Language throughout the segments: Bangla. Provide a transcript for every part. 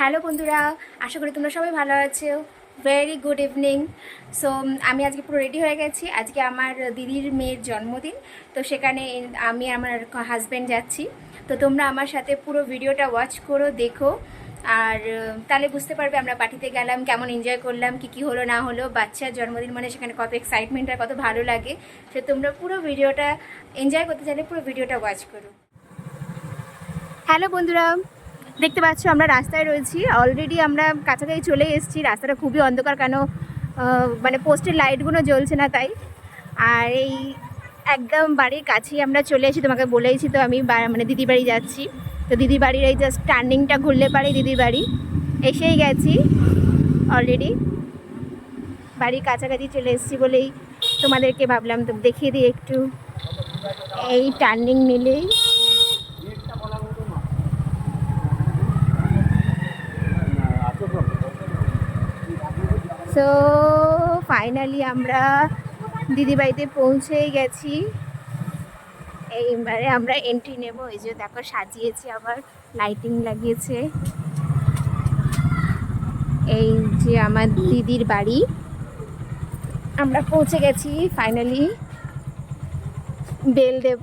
হ্যালো বন্ধুরা, আশা করি তোমরা সবাই ভালো আছো। ভেরি গুড ইভিনিং সো আমি আজকে পুরো রেডি হয়ে গেছি। আজকে আমার দিদির মেয়ের জন্মদিন। তো সেখানে আমি আমার হাজব্যান্ড যাচ্ছি। তো তোমরা আমার সাথে পুরো ভিডিওটা ওয়াচ করো, দেখো। আর তাহলে বুঝতে পারবে আমরা পার্টিতে গেলাম, কেমন এনজয় করলাম, কি কি হলো না হলো। বাচ্চার জন্মদিন মানে সেখানে কত এক্সাইটমেন্ট আর কত ভালো লাগে। সে তোমরা পুরো ভিডিওটা এনজয় করতে চাইলে পুরো ভিডিওটা ওয়াচ করো। হ্যালো বন্ধুরা দেখতে পাচ্ছ, আমরা রাস্তায় রয়েছি। অলরেডি আমরা কাছাকাছি চলে এসেছি। রাস্তাটা খুবই অন্ধকার, কেন মানে পোস্টের লাইটগুলো জ্বলছে না তাই। আর এই একদম বাড়ির কাছেই আমরা চলে এসেছি, তোমাকে বলেইছি তো আমি মানে দিদি বাড়ি যাচ্ছি। তো দিদি বাড়ির এই জাস্ট টার্নিংটা ঘুরলে পারে দিদি বাড়ি। এসেই গেছি অলরেডি বাড়ির কাছাকাছি চলে এসেছি বলেই তোমাদেরকে ভাবলাম, তো দেখিয়ে দিই একটু। এই টার্নিং নিলেই সো ফাইনালি আমরা দিদিবাড়িতে পৌঁছেই গেছি। এইবারে আমরা এন্ট্রি নেব। এই যে দেখো সাজিয়েছে আবার লাইটিং লাগিয়েছে। এই যে আমার দিদির বাড়ি। আমরা পৌঁছে গেছি ফাইনালি বেল দেব।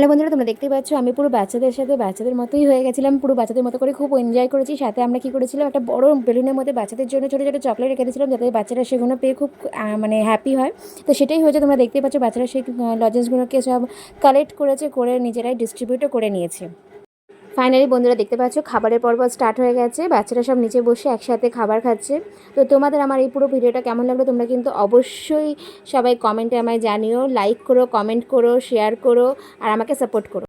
হ্যালো বন্ধুরা, তোমরা দেখতে পাচ্ছ আমি পুরো বাচ্চাদের সাথে বাচ্চাদের মতোই হয়ে গেছিলাম। পুরো বাচ্চাদের মতো করে খুব এনজয় করেছি। সাথে আমরা কী করেছিলাম? একটা বড় বেলুনের মধ্যে বাচ্চাদের জন্য ছোটো ছোটো চকলেট রেখে দিয়েছিলাম, যাতে বাচ্চারা সেগুলো পেয়ে খুব মানে হ্যাপি হয়। তো সেটাই হয়েছে, তোমরা দেখতে পাচ্ছ বাচ্চারা সেই লজেন্সগুলোকে সব কালেক্ট করেছে, করে নিজেরাই ডিস্ট্রিবিউটও করে নিয়েছে। ফাইনালি বন্ধুরা দেখতে পাচ্ছ, খাবারের পর্ব স্টার্ট হয়ে গেছে। বাচ্চারা সব নিচে বসে একসাথে খাবার খাচ্ছে। তো তোমাদের আমার এই পুরো ভিডিওটা কেমন লাগল তোমরা কিন্তু অবশ্যই সবাই কমেন্টে আমায় জানিও। লাইক করো কমেন্ট করো শেয়ার করো, আর আমাকে সাপোর্ট করো।